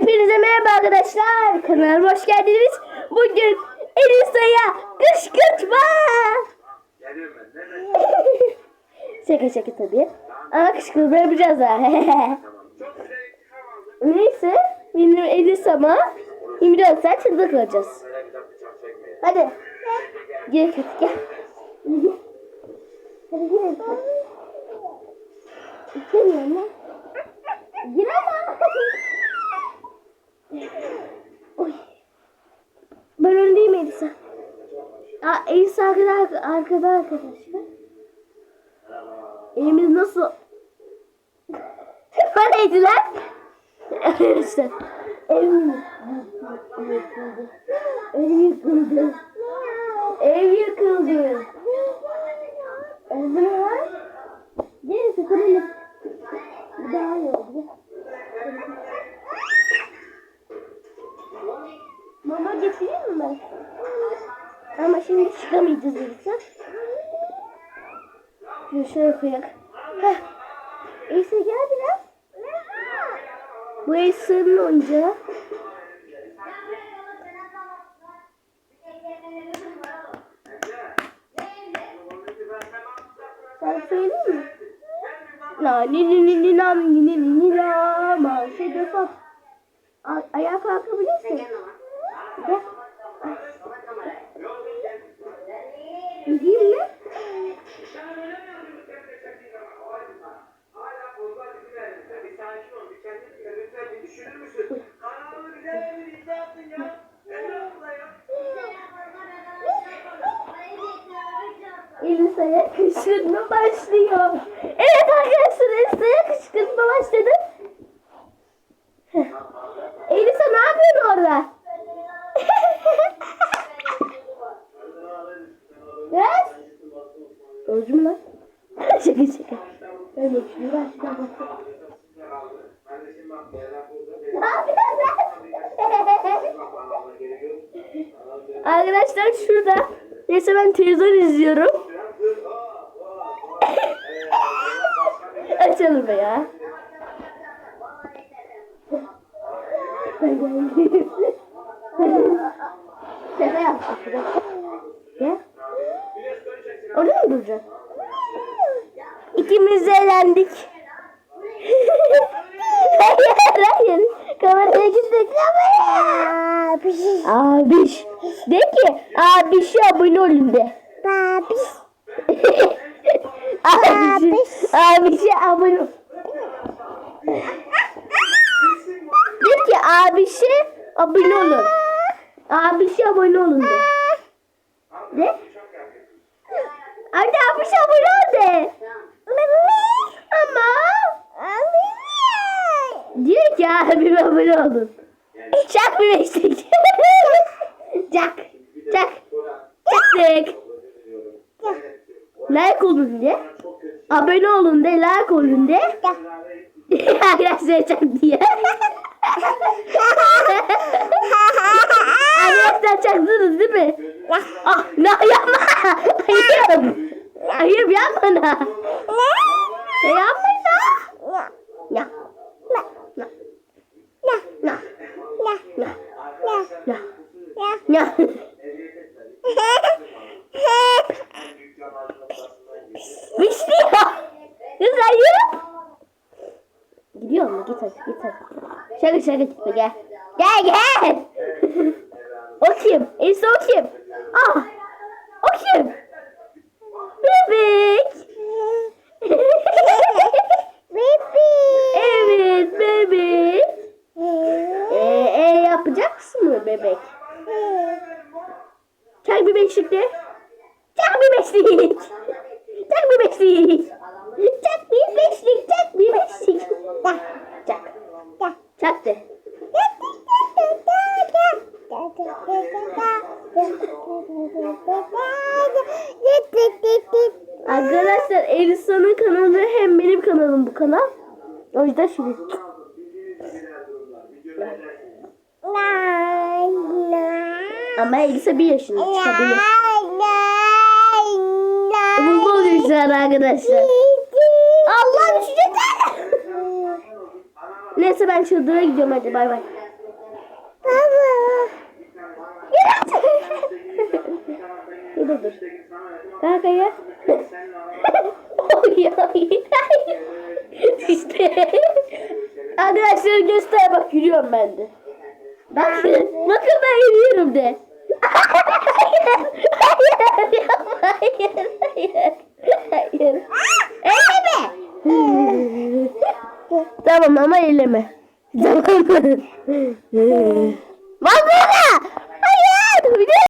Hepinize merhaba arkadaşlar. Kanalıma hoş geldiniz. Bugün Elisa'ya kışkırtma. şaka şaka tabii. Ama kışkırtma yapacağız ha. Neyse. Benim Elisa'ma 24 saat çıldık kalacağız. Hadi. Gel hadi. Gel. Hadi gel. İstemiyorum lan. Giremem. Oy. Ben öndeyim Elisa. Elisa arkada, arkada arkadaşlar. Elimiz nasıl? neydi lan? Arkadaşlar. Ev yıkıldı. Ev yıkıldı. Ev yıkıldı. Evde var. Gelin sıkılın. Bu daha iyi oldu. Mama getireyim mi ben? Ama şimdi çıkamayacağız Elisa. Şöyle koyak. Heh. Elisa gel biraz. Bu Elisa'nın oyuncağı. Sen söyleyeyim mi? La ni ni ni ni nam ni ni ni ni la ma şey de fap. A- Ayağa kalkabilirsin. Gel. Elisa'ya kışkırtma başlıyor. Evet arkadaşlar Elisa'ya kışkırtma başladı. Elisa ne yapıyorsun orada? Yes. Öldü mü lan? şaka şaka. Bak. Ne yapıyorsun sen? Arkadaşlar şurada. Neyse ben televizyon izliyorum. Açalım be ya. Ben geldim. Şaka yaptık. Ya. Orada mı duracaksın? İkimiz eğlendik. hayır hayır. Kameraya gittik. Abiş. Abiş. De ki abiş abone olun de. Abiş. Abiş. Abiş abone. De ki abişe abone olun. Abişe abone olun de. De. Hadi abişe abone ol de. Ama. Diyor ki abime abone olun. Çak bir beşlik. Çak. Çak. Çaktık. Like olun de. Abone olun de. Like olun de. Arkadaşlar çak diye. Arkadaşlar çaktınız değil mi? Ah, ne yapma. Hayır. Hayır yapma. na. Ne yapma. na. Ya. Na. Na. Na. Na. Na. Na. Na. Bişti ya. Güzel yürü. Gidiyor mu? Git hadi. Şaka şaka gitme gel. Gel gel. o kim? Elisa o kim? Ah. O kim? Bebek. evet bebek. Ee, e, yapacak mısın mı bebek? Çak bir beşlikte. Çak bir beşlik. Çak bir beşlik. Çak bir beşlik. Çak bir beşlik. Çak. De. Arkadaşlar Elisa'nın kanalı hem benim kanalım bu kanal. O yüzden şimdi. Ama Elisa bir yaşında çıkabilir. Bu oluyor şu an arkadaşlar. Allah düşecekler. Neyse ben çıldıra gidiyorum hadi bay bay. Baba. Yürü. dur dur dur. Kanka ya. Oy oy. işte. Arkadaşlar göster bak yürüyorum ben de. Bak, bakın ben yürüyorum de. hayır, hayır, hayır, hayır, hayır. Tamam ama elleme. Tamam mı?